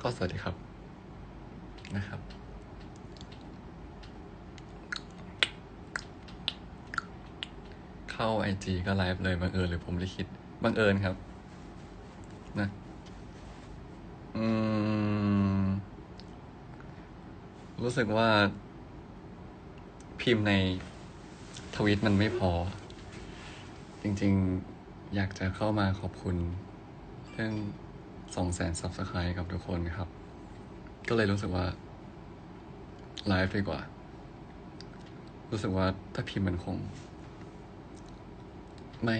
ก็สวัสดีครับนะครับ เข้าไอจีก็ไลฟ์เลยบังเอิญหรือผมลิขิตบังเอิญครับ นะอืมรู้สึกว่า พิมพ์ในทวิตมันไม่พอ จริง ๆ อยากจะเข้ามาขอบคุณ เรื่อง สองแสนซับสไครต์กับทุกคนครับ ก็เลยรู้สึกว่าไลฟ์ดีกว่า รู้สึกว่าถ้าพิมพ์มันคง ไม่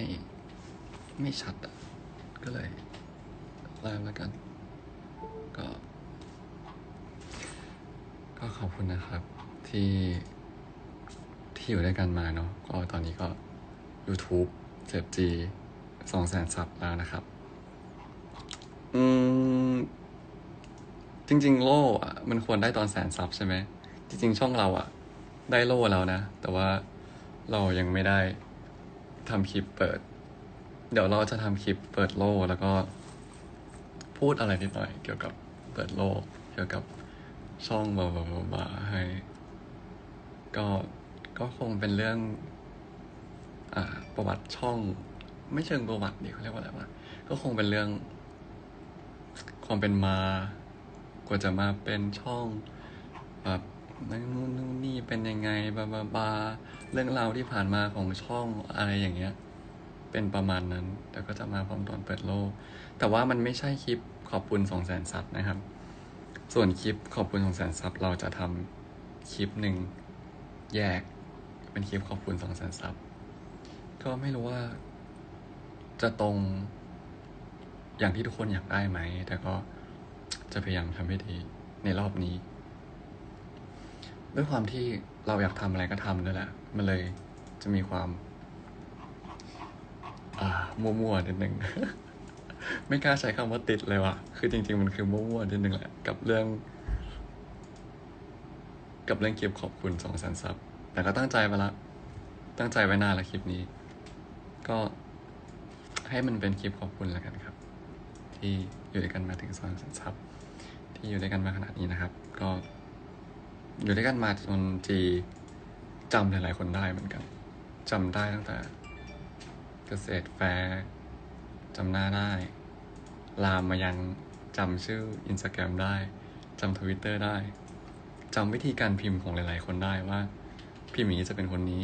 ไม่ชัดอะก็เลยไลฟ์แล้วกัน ก็ ก็ขอบคุณนะครับ ที่ที่อยู่ด้วยกันมาเนาะก็ตอนนี้ก็ YouTube เจ็บจีสองแสนซับแล้วนะครับ อืม จริง ๆ โล่อะมันควรได้ตอนแสนซับใช่ไหม จริง ๆ ช่องเราอะได้โล่แล้วนะ แต่ว่าเรายังไม่ได้ทำคลิปเปิด เดี๋ยวเราจะทำคลิปเปิดโล่แล้วก็ พูดอะไรนิดหน่อย เกี่ยวกับเปิดโลกเกี่ยวกับช่องบาบาบาบาให้ ก็ก็คงเป็นเรื่อง อ่า ประวัติช่อง ไม่เชิงประวัติดิเขาเรียกว่าอะไรวะก็คงเป็นเรื่อง ความเป็นมากว่าจะมาเป็นช่องแบบนั่นนู่นนู่นนี่เป็นยังไงบาบาบาเรื่องราวที่ผ่านมาของช่องอะไรอย่างเงี้ย เป็นประมาณนั้น แต่ก็จะมาพร้อมตอนเปิดโลก แต่ว่ามันไม่ใช่คลิปขอบคุณสองแสนซับนะครับ ส่วนคลิปขอบคุณสองแสนซับเราจะทำคลิปหนึ่งแยก เป็นคลิปขอบคุณสองแสนซับก็ไม่รู้ว่าจะตรง อย่างที่ทุกคนอยากได้ไหม แต่ก็จะพยายามทำให้ดีในรอบนี้ ด้วยความที่เราอยากทำอะไรก็ทำด้วยแหละ มันเลยจะมีความมั่วๆนิดนึง ไม่กล้าใช้คำว่าติดเลยว่ะ คือจริง ๆ มันคือมั่วๆนิดนึงแหละ กับเรื่อง กับเรื่องคลิปขอบคุณสองแสนซับ แต่ก็ตั้งใจไปละ ตั้งใจไว้นานละคลิปนี้ ก็ให้มันเป็นคลิปขอบคุณแล้วกันครับ ที่อยู่ด้วยกันมาถึงสองแสนซับที่อยู่ด้วยกันมาขนาดนี้นะครับ ก็อยู่ด้วยกันมาจนจีจำหลายๆคนได้เหมือนกันจำได้ตั้งแต่ เกษตรแฟร์จำหน้าได้ ลามมายังจำชื่ออินสตาแกรมได้จำทวิตเตอร์ได้จำวิธีการพิมพ์ของหลายๆ คนได้ว่าพี่หมีจะเป็นคนนี้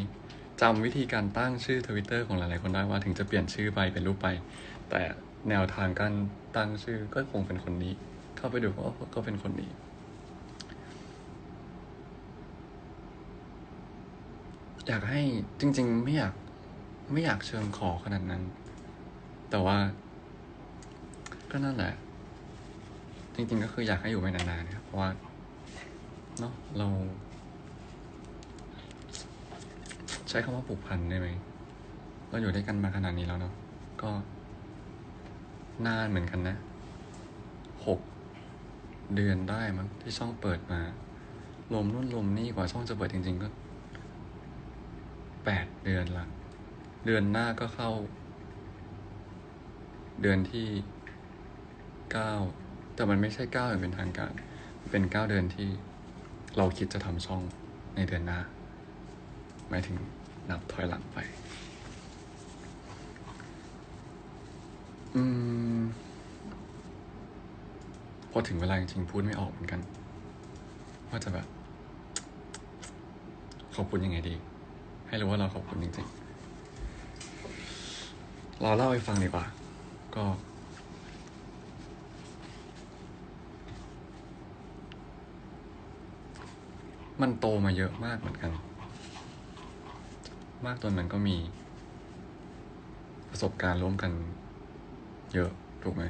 จำวิธีการตั้งชื่อทวิตเตอร์ของหลายๆ คนได้ว่าถึงจะเปลี่ยนชื่อไปเป็นรูปไป แต่ แนวทางการตั้งชื่อก็คงเป็นคนนี้ เข้าไปดูก็ก็เป็นคนนี้ อยากให้จริง ๆ ไม่อยากไม่อยากเชิงขอขนาดนั้น แต่ว่า ก็นั่นแหละ จริง ๆ ก็คืออยากให้อยู่ไปนานๆนะครับเพราะว่าเนาะเรา ใช้คำว่าผูกพันได้ไหมเราอยู่ด้วยกันมาขนาดนี้แล้วเนาะก็ นานเหมือนกันนะหกเดือนได้มั้งที่ช่องเปิดมา ลมนู่นลมนี่กว่าช่องจะเปิดจริง ๆ ก็แปดเดือนละ เดือนหน้าก็เข้า เดือนที่เก้าแต่มันไม่ใช่เก้าอย่างเป็นทางการ เป็นเก้าเดือนที่เราคิดจะทำช่องในเดือนหน้า หมายถึงนับถอยหลังไป อืม พอถึงเวลาจริงๆพูดไม่ออกเหมือนกัน ว่าจะแบบ ขอบคุณยังไงดี ให้รู้ว่าเราขอบคุณจริงๆ เราเล่าให้ฟังดีกว่า ก็ มันโตมาเยอะมากเหมือนกัน มากจนมันก็มีประสบการณ์ร่วมกัน เยอะถูกไหม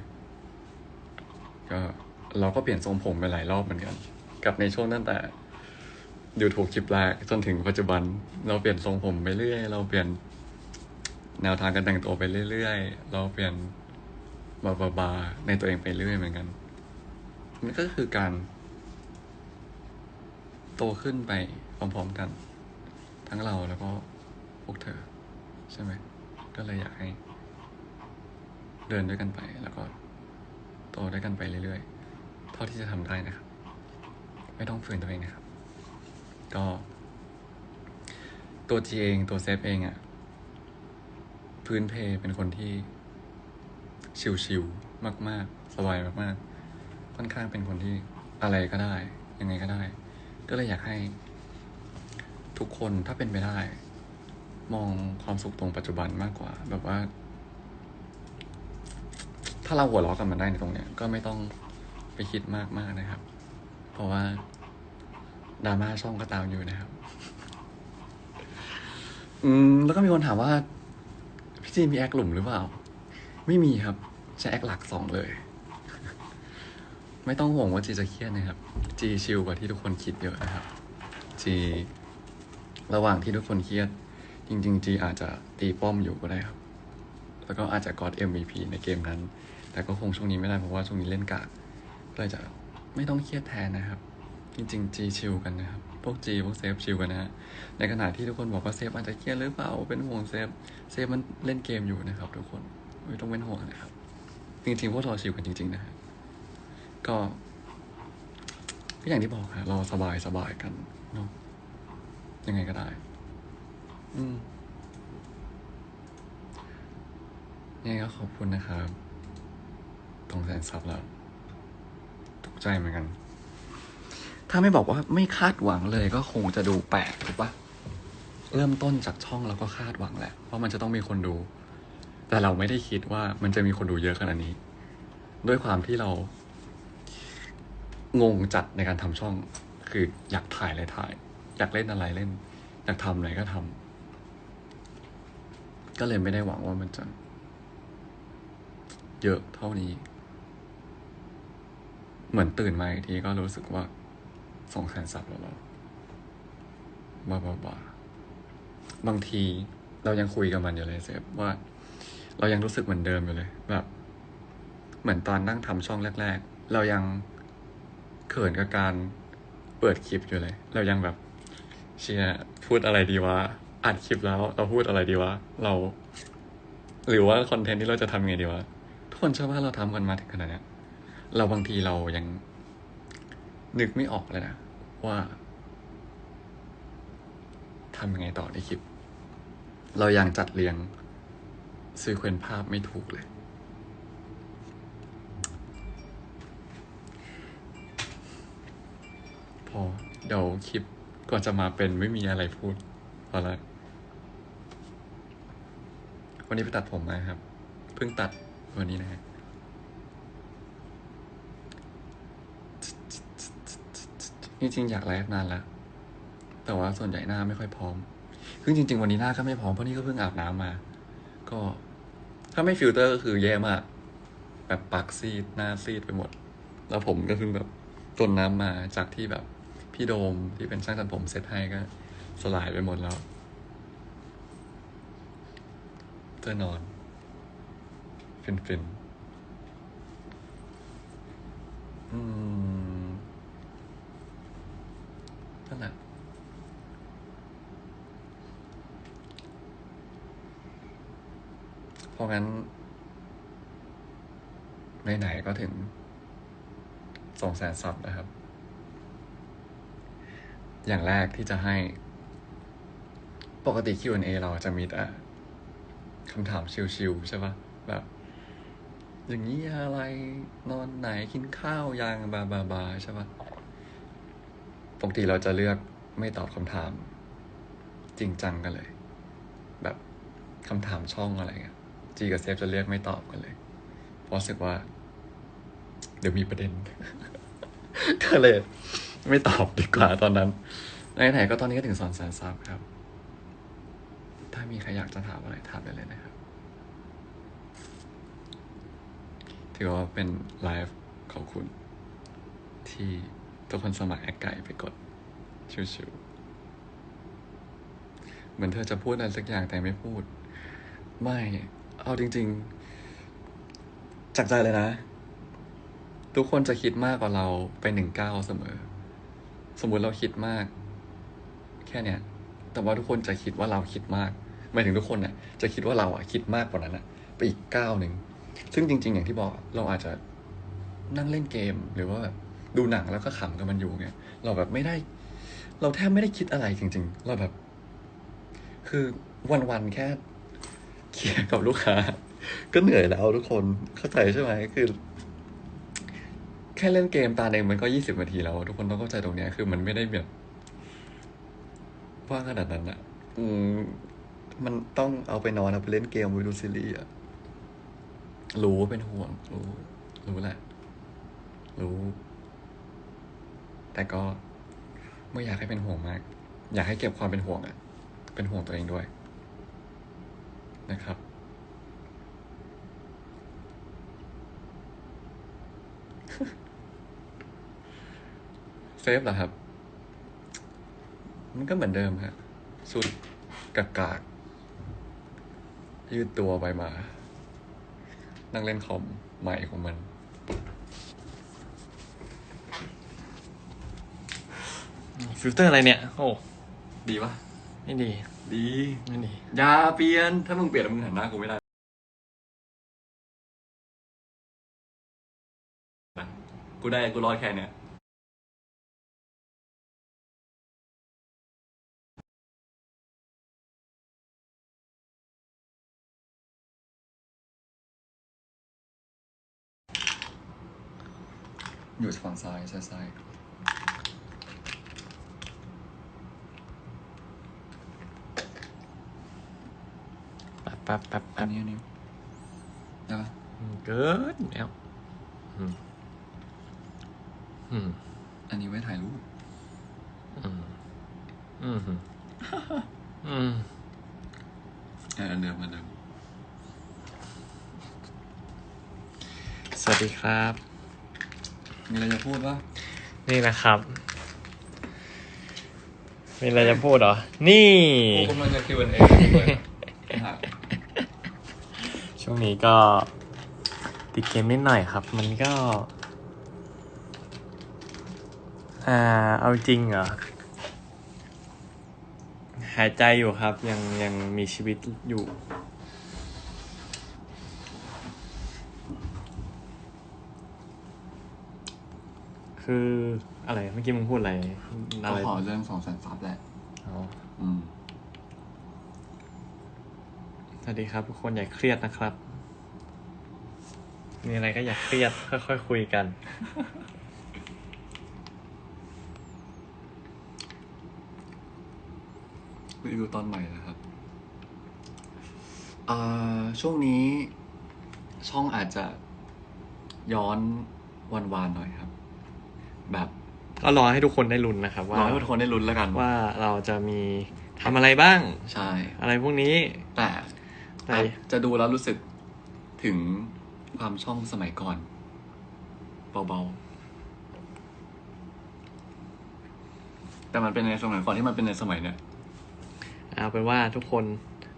ก็เราก็เปลี่ยนทรงผมไปหลายรอบเหมือนกัน กับในช่วงตั้งแต่ YouTube คลิปแรกจนถึงปัจจุบัน เราเปลี่ยนทรงผมไปเรื่อย เราเปลี่ยนแนวทางการแต่งตัวไปเรื่อยๆ เราเปลี่ยนบาบาบาในตัวเองไปเรื่อยเหมือนกัน มันก็คือการ โตขึ้นไปพร้อมๆกัน ทั้งเราแล้วก็พวกเธอ ใช่ไหม ก็เลยอยากให้ เดินด้วยกันไป แล้วก็โตด้วยกันไปเรื่อยๆ เท่าที่จะทำได้นะครับ ไม่ต้องฝืนตัวเองนะครับ ก็ ตัวจีเองตัวเซฟเองอะพื้นเพเป็นคนที่ชิวๆมาก ๆ สบายมากๆ ค่อนข้างเป็นคนที่อะไรก็ได้ ยังไงก็ได้ ก็เลยอยากให้ทุกคนถ้าเป็นไปได้ มองความสุขตรงปัจจุบันมากกว่า แบบว่า ถ้าเราหัวเราะกับมันได้ในตรงเนี้ยก็ไม่ต้องไปคิดมากมากนะครับ เพราะว่าดราม่าช่องก็ตามอยู่นะครับ อืม แล้วก็มีคนถามว่า พี่จีมีแอคหลุมหรือเปล่า ไม่มีครับใช้แอคหลักสองเลย ไม่ต้องห่วงว่าจีจะเครียดนะครับ จีชิลกว่าที่ทุกคนคิดเยอะนะครับ จีระหว่างที่ทุกคนเครียด จริง ๆ จีอาจจะตีป้อมอยู่ก็ได้ครับ แล้วก็อาจจะกอด MVP ในเกมนั้น แต่ก็คงช่วงนี้ไม่ได้เพราะว่าช่วงนี้เล่นกากก็เลยจะไม่ต้องเครียดแทนนะครับ จริงๆจีชิลกันนะครับ พวกจีพวกเซฟชิลกันนะฮะ ในขณะที่ทุกคนบอกว่าเซฟอาจจะเครียดหรือเปล่า เป็นห่วงเซฟ เซฟมันเล่นเกมอยู่นะครับ ทุกคนไม่ต้องเป็นห่วงนะครับ จริงๆ พวกเราชิลกันจริง ๆ นะฮะ ก็ก็อย่างที่บอกฮะเราสบายสบายกันเนาะยังไงก็ได้ อืม ยังไงก็ขอบคุณนะครับตรงแสนซับแล้วตกใจเหมือนกัน ถ้าไม่บอกว่าไม่คาดหวังเลยก็คงจะดูแปลกถูกปะเริ่มต้นจากช่องเราก็คาดหวังแหละว่ามันจะต้องมีคนดู แต่เราไม่ได้คิดว่ามันจะมีคนดูเยอะขนาดนี้ ด้วยความที่เรา งงจัดในการทำช่อง คืออยากถ่ายอะไรถ่าย อยากเล่นอะไรเล่น อยากทำอะไรก็ทำก็เลยไม่ได้หวังว่ามันจะ เยอะเท่านี้ เหมือนตื่นมาอีกทีก็รู้สึกว่าสองแสนซับแล้วเราบ้าบ้าบ้าบางทีเรายังคุยกับมันอยู่เลยเซฟว่า เรายังรู้สึกเหมือนเดิมอยู่เลย แบบ เหมือนตอนนั่งทำช่องแรก ๆ เรายังเขินกับการเปิดคลิปอยู่เลย เรายังแบบ เชียร์พูดอะไรดีวะอัดคลิปแล้ว เราพูดอะไรดีวะเรา หรือว่าคอนเทนต์ที่เราจะทำไงดีวะ คนเชื่อว่าเราทำกันมาถึงขนาดนี้เราบางทีเรายังนึกไม่ออกเลยนะว่าทำยังไงต่อในคลิป เรายังจัดเรียงซีเควนต์ภาพไม่ถูกเลย พอเดี๋ยวคลิปก็จะมาเป็นไม่มีอะไรพูดพอละวันนี้ไปตัดผมมาครับ เพิ่งตัด วันนี้นะฮะจริงๆอยากไลฟ์นานแล้ว แต่ว่าส่วนใหญ่หน้าไม่ค่อยพร้อมคือจริง ๆ วันนี้หน้าก็ไม่พร้อมเพราะนี่ก็เพิ่งอาบน้ำมา ก็ถ้าไม่ฟิลเตอร์ก็คือแย่มาก แบบปากซีดหน้าซีดไปหมด แล้วผมก็เพิ่งแบบจนน้ำมาจากที่แบบพี่โดมที่เป็นช่างตัดผมเซตให้ก็สลายไปหมดแล้วเตอน อนฟินๆอืมนั่นแหละเพราะงั้นไหนๆก็ถึงสองแสนซับนะครับ อย่างแรกที่จะให้ ปกติ Q&A เราจะมีแต่คำถามชิวๆใช่ปะแบบ อย่างนี้อะไรนอนไหนกินข้าวยังบาบาบาใช่ปะปกติเราจะเลือกไม่ตอบคำถาม จริงจังกันเลย แบบคำถามช่องอะไรเงี้ยจีกับเซฟจะเลือกไม่ตอบกันเลย เพราะรู้สึกว่า เดี๋ยวมีประเด็นก็เลยไม่ตอบดีกว่าตอนนั้นไหนๆก็ตอนนี้ก็ถึงสอนแสนซับครับ ถ้ามีใครอยากจะถามอะไรถามได้เลยนะครับ ถือว่าเป็นไลฟ์ขอบคุณ ที่ทุกคนสมัครแอคไก่ไปกด ชิวๆเหมือนเธอจะพูดอะไรสักอย่างแต่ไม่พูด ไม่ เอาจริง ๆ จากใจเลยนะ ทุกคนจะคิดมากกว่าเราไปหนึ่งเก้าเสมอ สมมุติเราคิดมาก แค่เนี้ยแต่ว่าทุกคนจะคิดว่าเราคิดมากหมายถึงทุกคนเนี่ยจะคิดว่าเราอะคิดมากกว่านั้นอะไปอีกเก้าหนึ่ง ซึ่งจริง ๆ อย่างที่บอกเราอาจจะนั่งเล่นเกมหรือว่าแบบดูหนังแล้วก็ขำกับมันอยู่ไงเราแบบไม่ได้ เราแทบไม่ได้คิดอะไรจริง ๆ เราแบบ คือวันๆแค่เคลียร์กับลูกค้า ก็เหนื่อยแล้วทุกคนเข้าใจใช่ไหมคือ แค่เล่นเกมตาเองมันก็ยี่สิบนาทีแล้ว ทุกคนต้องเข้าใจตรงเนี้ยคือมันไม่ได้แบบว่างขนาดนั้นอะอืมมันต้องเอาไปนอนเอาไปเล่นเกมไปดูซีรีส์อะ รู้ว่าเป็นห่วง รู้ รู้แหละ รู้ แต่ก็ไม่อยากให้เป็นห่วงมาก อยากให้เก็บความเป็นห่วงอะเป็นห่วงตัวเองด้วย นะครับ เซฟเหรอครับ มันก็เหมือนเดิมฮะสุดกากากยืดตัวไปมา นั่งเล่นคอมใหม่ของมันฟิลเตอร์อะไรเนี่ย โอ้ ดีปะไม่ดี ดีไม่ดี อย่าเปลี่ยน ถ้ามึงเปลี่ยนแล้วมึงหันหน้ากูไม่ได้นะกูได้กูรอดแค่เนี้ย อยู่ฝั่งซ้ายซ้ายซ้ายแป๊บแป๊บแป๊บอัแป๊นบนี้อันนี้ได้ปะเกินแล้วอืมอืมอันนี้ไว้ถ่ายรูปอืมอืมอืมเอออันเดิมอันเดิม สวัสดีครับ มีอะไรจะพูดปะนี่นะครับ มีอะไรจะพูดเหรอ นี่ กูกำลังจะ Q&A ด้วยหักช่วงนี้ก็ติดเกมนิดหน่อยครับ มันก็ อ่า เอาจริงเหรอ หายใจอยู่ครับ ยังยังมีชีวิตอยู่ คืออะไรเมื่อกี้มึงพูดอะไรก็อะไรขอเรื่องสองแสนซับแหละอ๋ออืมสวัสดีครับ ทุกคนอย่าเครียดนะครับ มีอะไรก็อย่าเครียดค่อยๆคุยกัน รีวิวตอนใหม่นะครับอ่าช่วงนี้ช่องอาจจะย้อนวันวานๆหน่อยครับ แบบก็รอให้ทุกคนได้ลุ้นนะครับ ว่า รอให้ทุกคนได้ลุ้นแล้วกัน ว่าเราจะมีทำอะไรบ้าง ใช่ อะไรพวกนี้ แต่แต่อาจจะดูแล้วรู้สึกถึงความช่องสมัยก่อน เบาๆ แต่มันเป็นในสมัยก่อนที่มันเป็นในสมัยเนี้ยเอาเป็นว่าทุกคน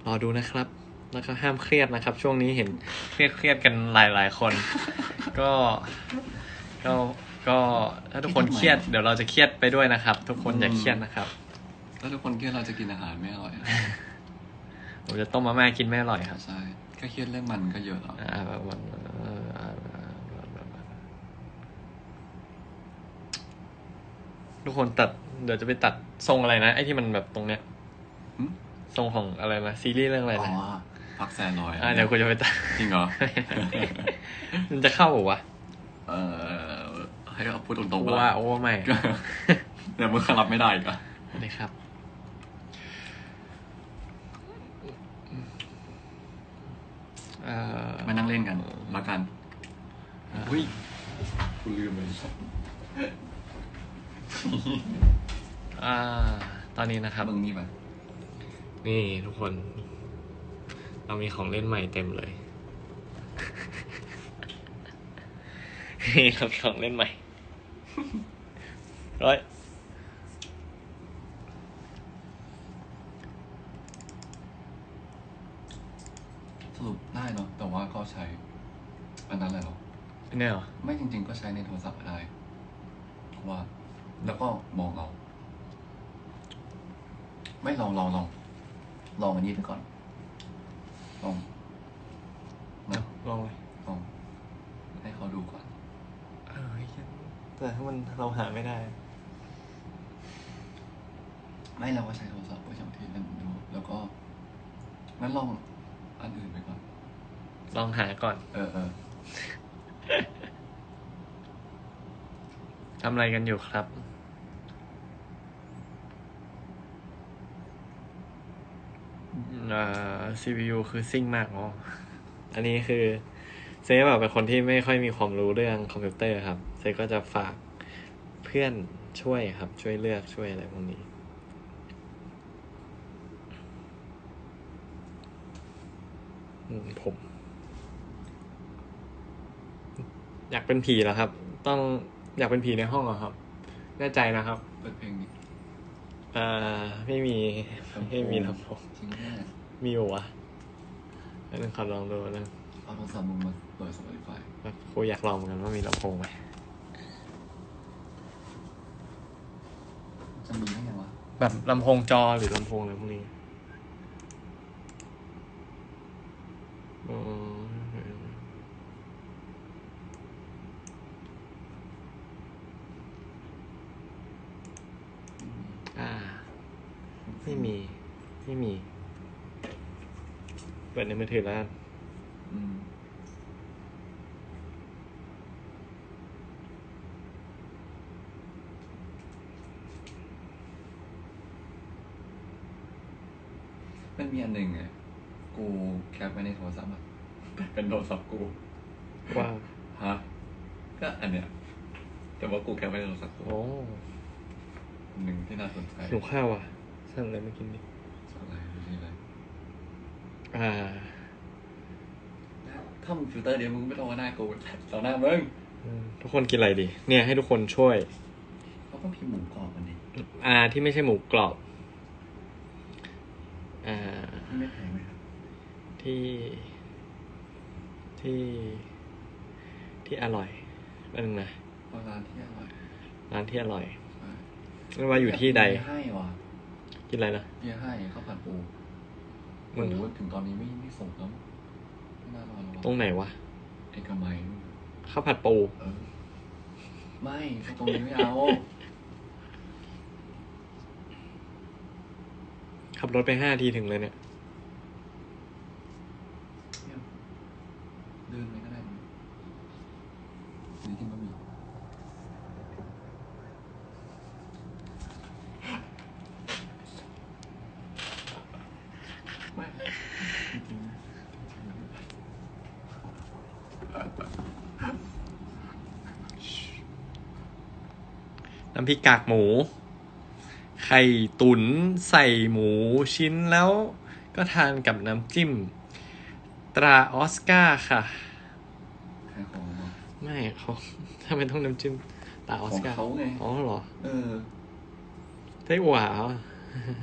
รอดูนะครับ แล้วก็ห้ามเครียดนะครับ ช่วงนี้เห็นเครียดเครียดกันหลายๆคน ก็ ก็ก็ถ้าทุกคนเครียดเดี๋ยวเราจะเครียดไปด้วยนะครับ ทุกคนอย่าเครียดนะครับ ถ้าทุกคนเครียดเราจะกินอาหารไม่อร่อยผมจะต้มมาม่ากินไม่อร่อยครับใช่แค่เครียดเรื่องมันก็เยอะแล้วอ่าแบบว่าทุกคนตัดเดี๋ยวจะไปตัดทรงอะไรนะ ไอ้ที่มันแบบตรงเนี้ยหึทรงของอะไรนะซีรีส์เรื่องอะไรอ๋อนะพักแซนลอยอ่าเดี๋ยวกูจะไปตัดจริงเหรอมันจะเข้าเหรอวะ เออให้เอาพูดตรงๆกูปะว่าล่ะโอ้ไม่เดี๋ยวมึงขลับไม่ได้อีกอะนี่ครับ เอ่อมานั่งเล่นกันละกันอ่าอุ้ยกูลืมเลยอ่า ตอนนี้นะครับ มึงนี่ปะนี่ทุกคน เรามีของเล่นใหม่เต็มเลย นี่เรามีของเล่นใหม่ ร้อยสรุปได้เนาะแต่ว่าก็ใช้ อันนั้นแหละเหรอเป็นเนี่ยเหรอ ไม่จริง ๆ ก็ใช้ในโทรศัพท์ก็ได้เพราะว่า แล้วก็มองเอาไม่ลองลองลองลองอันนี้ดูก่อน ลองนะลองเลยลองให้เขาดูก่อนเออยัง แต่ถ้ามันเราหาไม่ได้ ไม่เราก็ใช้โทรศัพท์ไว้อย่างที่นั่นดู แล้วก็งั้นลองอันอื่นไปก่อน ลองหาก่อน เออเออทำอะไรกันอยู่ครับ เอ่อ CPU คือซิ่งมากอ๋ออันนี้คือเซฟแบบเป็นคนที่ไม่ค่อยมีความรู้เรื่องคอมพิวเตอร์ครับ เซฟก็จะฝากเพื่อนช่วยครับ ช่วยเลือกช่วยอะไรพวกนี้อืมผม อยากเป็นผีแล้วครับ ต้องอยากเป็นผีในห้องเหรอครับ แน่ใจนะครับเปิดเพลงดิอ่าไม่มีไม่มีลำโพงจริงแน่มีอยู่วะอันนึงขอลองดูนะเอาโทรศัพท์มึงมาเปิด Spotify แบบกูอยากลองเหมือนกันว่ามีลำโพงไหม จะมีได้ไงวะ แบบลำโพงจอหรือลำโพงอะไรพวกนี้อ่า ไม่มี ไม่มี เปิดในมือถือแล้วกัน อืมมันมีอันหนึ่งไงกูแคปไว้ในโทรศัพท์อะ เป็นโทรศัพท์กูว่าฮะก็อันเนี้ยแต่ว่ากูแคปไว้ในโทรศัพท์กูโอ้อันหนึ่งที่น่าสนใจหิวข้าวอะสั่งอะไรมากินดิอะไรดูสิอะไรอ่าถ้ามึงฟิลเตอร์เดียวมึงไม่ต้องมาหน้ากูต่อหน้ามึงอืมทุกคนกินอะไรดี เนี่ยให้ทุกคนช่วยเขาต้องพิมพ์หมูกรอบมันดิอ่า ที่ไม่ใช่หมูกรอบ อ่าที่ไม่แพงไหมครับที่ ที่ที่อร่อยอันนึงนะเพราะร้านที่อร่อยร้านที่อร่อยใช่ไม่ว่าอยู่ที่ใดเบียร์ให้ว่ะกินอะไรนะเบียร์ให้ข้าวผัดปูหมันมูถึงตอนนี้ไม่ไม่ส่งแล้วไม่น่ารอแล้วตรงไหนวะเอกมัยนู่นข้าวผัดปูเออไม่ตรงนี้ไม่เอาขับรถไปห้าทีถึงเลยเนี่ยเนี่ยเดินไปก็ได้นะนี่กินบะหมี่ไม่จริงๆ น้ำพริกกากหมู ไข่ตุนใส่หมูชิ้นแล้วก็ทานกับน้ำจิ้ม ตราออสการ์ค่ะขายของเหรอไม่เขาทำไมต้องน้ำจิ้มตราออขสองการ์เขาไง อ๋อเหรอ เออไต้หวาเหรอ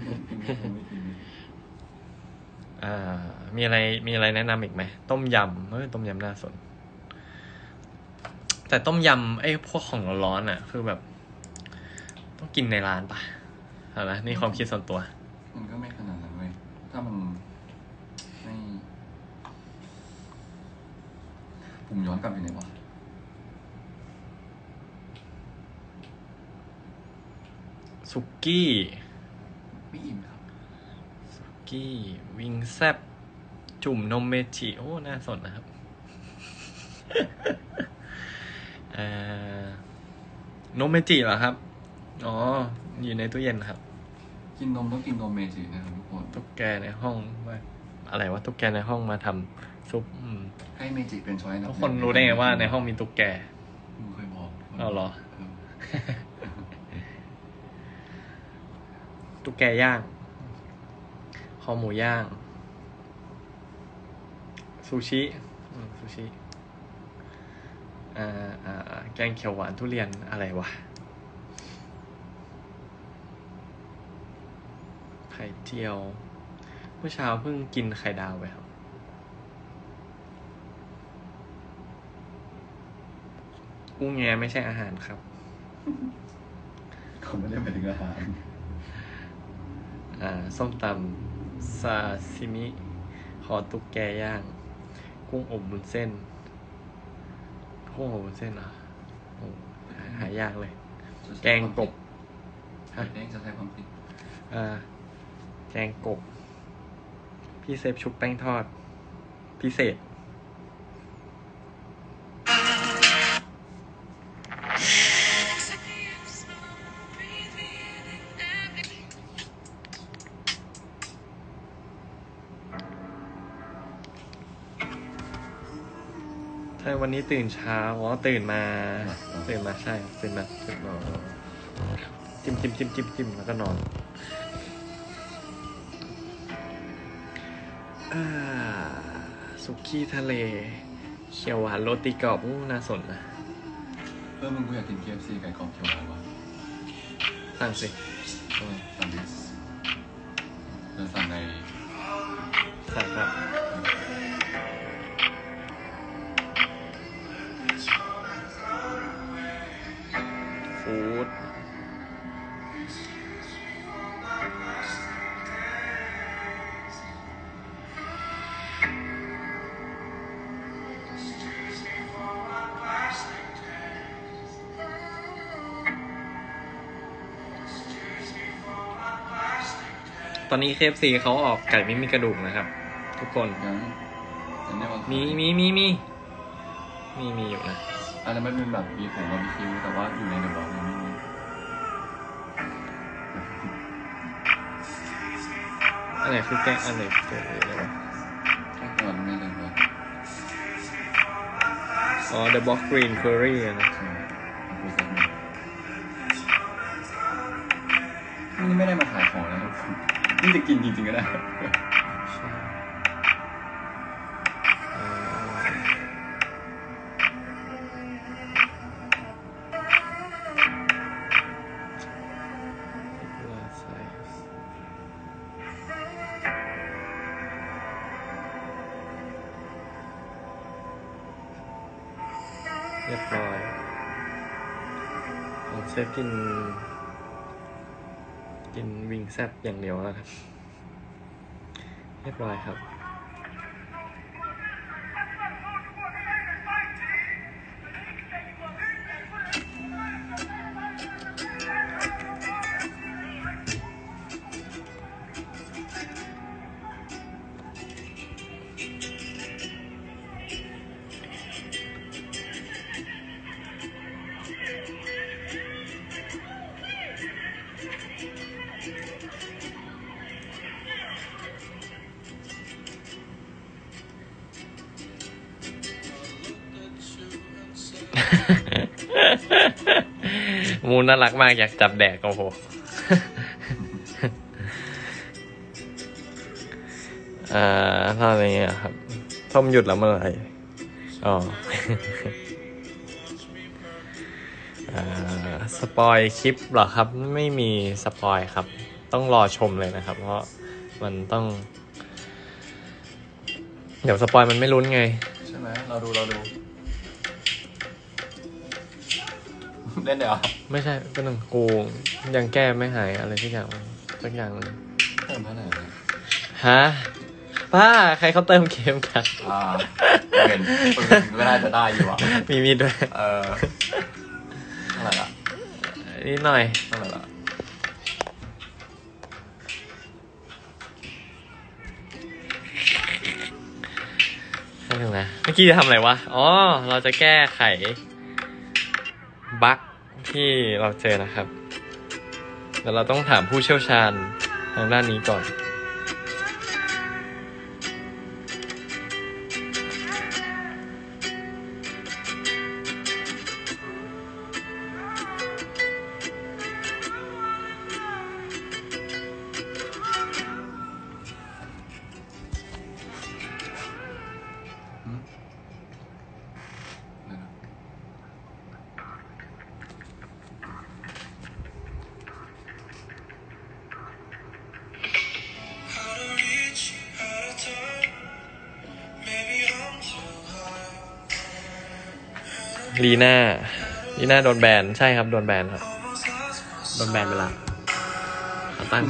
ไม่กินไม่กินไม่กินอ่า มีอะไรมีอะไรแนะนำอีกไหมต้มยำเออต้มยำน่าสน แต่ต้มยำไอ้พวกของร้อนๆอะ คือแบบ ต้องกินในร้านปะเอาละนี่ความคิดส่วนตัว มันก็ไม่ขนาดนั้นเว้ยถ้ามันไม่ผมย้อนกลับไปไหนวะสุกี้ ไม่อิ่มครับ สุกี้ วิงแซบ จุ่มนมเมจิโอ้ น่าสนนะครับเอ่อนมเมจิเหรอครับ อ๋อ อยู่ในตู้เย็นครับ กินนมต้องกินนมเมจินะครับทุกคน ตุ๊กแกในห้องว่าอะไรวะตุ๊กแกในห้องมาทำซุปอืมให้เมจิเป็นช้อยนะทุกคนรู้ได้ไงว่าในห้องมีตุ๊กแกมึงเคยบอกเอาเหรอเออตุ๊กแกย่าง คอหมูย่าง ซูชิอืมซูชิอ่าอ่าอ่าแกงเขียวหวานทุเรียนอะไรวะ ไข่เจียว เมื่อเช้าเพิ่งกินไข่ดาวไปครับกุ้งแงไม่ใช่อาหารครับ เขาไม่ได้หมายถึงอาหาร อ่า ส้มตำซาซิมิ ขอตุ๊กแกย่าง กุ้งอบบุนเส้นกุ้งอบบุนเส้นเหรอะโอ้หาหายากเลย แกงกบฮะเด้งจะใช้ความผิดอ่าแกงกบ พี่เซฟชุบแป้งทอด พิเศษ ใช่วันนี้ตื่นเช้าอ๋อตื่นมา ตื่นมาใช่ตื่นมาตื่นมาจิ้มจิ้มจิ้มจิ้มจิ้มแล้วก็นอนอ่าสุกี้ทะเล เขียวหวานโรตีกรอบอู้น่าสนนะเออมึงกูอยากกิน KFC ไก่กรอบเขียวหวานว่ะสั่งสิเออสั่งดิเราสั่งในสั่งครับ อนนี้เคฟซีเขาออกไก่ไม่มีกระดูกนะครับ ทุกคน ยังยังไม่ว่ามีมีมีมีมีมีมีอยู่นะอันนั้นมันเป็นแบบมีผงบาร์บีคิวแต่ว่าอยู่ในเดอะบอลยังไม่มีอันไหนคือแกงอันไหนคืออะไรวะแค่ก่อนไม่เลยว่าอ๋อ the box green curry อะนะใช่กูเซ็ตมานี่ไม่ได้มาขายของนะทุกค นนี่จะกินจริงๆก็ได้ใช่เอ่อ regular size เรียบร้อยผมเชฟกิน กินวิงแซบอย่างเดียวแล้วครับ เรียบร้อยครับ มูน่ารักมากอยากจับแดกโอ้โหอ่าทำอะไรเงี้ยครับท่อมหยุดแล้วเมื่อไหร่อ๋ออ่าสปอยคลิปเหรอครับ ไม่มีสปอยครับ ต้องรอชมเลยนะครับ เพราะมันต้อง เดี๋ยวสปอยมันไม่ลุ้นไง ใช่ไหมเราดูเราดู เล่นเดี๋ยวไม่ใช่ก็หนึ่งกูยังแก้ไม่หายอะไรสักอย่างสักอย่างหนึงเติมเท่าไหร่นะฮะป้าใครเขาเติมเกมกัน อ่าเห็นปืนก็น่าจะได้อยู่อะ มีมีดด้วยเออเท่าไหร่ละนิดหน่อย เท่าไหร่ละแค่นึงนะเมื่อกี้จะทำอะไรวะ อ๋อ เราจะแก้ไขบั๊ก ที่เราเจอนะครับแต่เราต้องถามผู้เชี่ยวชาญทางด้านนี้ก่อน ลีน่าลีน่าโดนแบนใช่ครับโดนแบนครับ โดนแบนไปละเอาตั้ง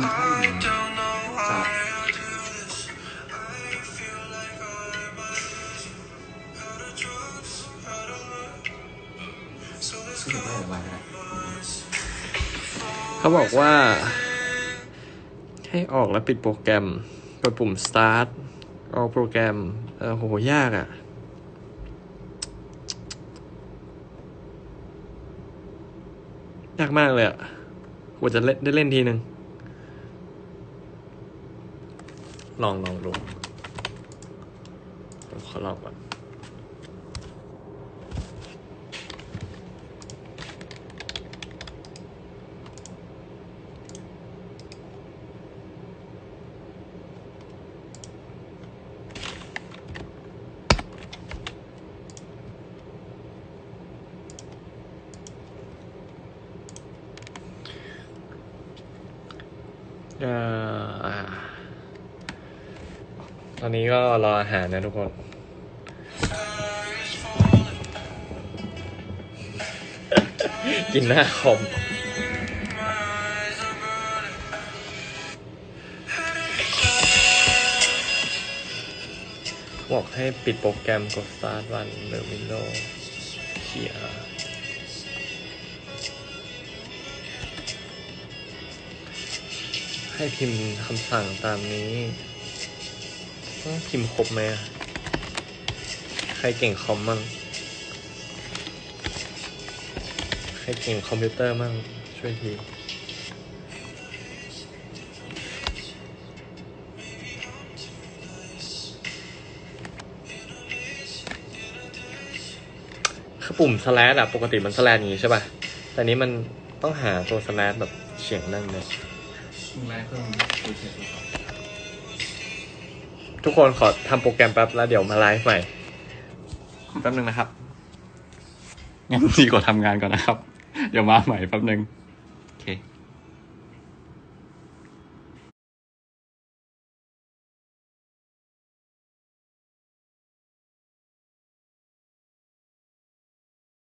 จากเขาบอกว่า ให้ออกแล้วปิดโปรแกรมกดปุ่ม start ออกโปรแกรม เออโห ยากอะ่ะ ยากมากเลยอะ่ะกว่าจะเล่นได้เล่นทีหนึ่งลองลองดูขอลองก่อน อนนี้ก็รออาหารนะทุกคน กินหน้าคอมบอกให้ปิดโปรแกรมกด start run the window here ให้พิมพ์คำสั่งตามนี้ ต้องพิมพ์ครบไหมใครเก่งคอมมั่งใครเก่งคอมพิวเตอร์มั่งช่วยทีคือปุ่ม slash อะปกติมัน slash อย่างงี้ใช่ป่ะ แต่นี้มันต้องหาตัว slash แบบเฉียงนั่งเลยมึงไลฟ์เพิ่มดูเช็คดูก่อ ทุกคนขอทำโปรแกรมแป๊บแล้วเดี๋ยวมาไลฟ์ใหม่แป๊บนึงนะครับงั้นดีกว่าทำงานก่อนนะครับ เดี๋ยวมาใหม่แป๊บนึง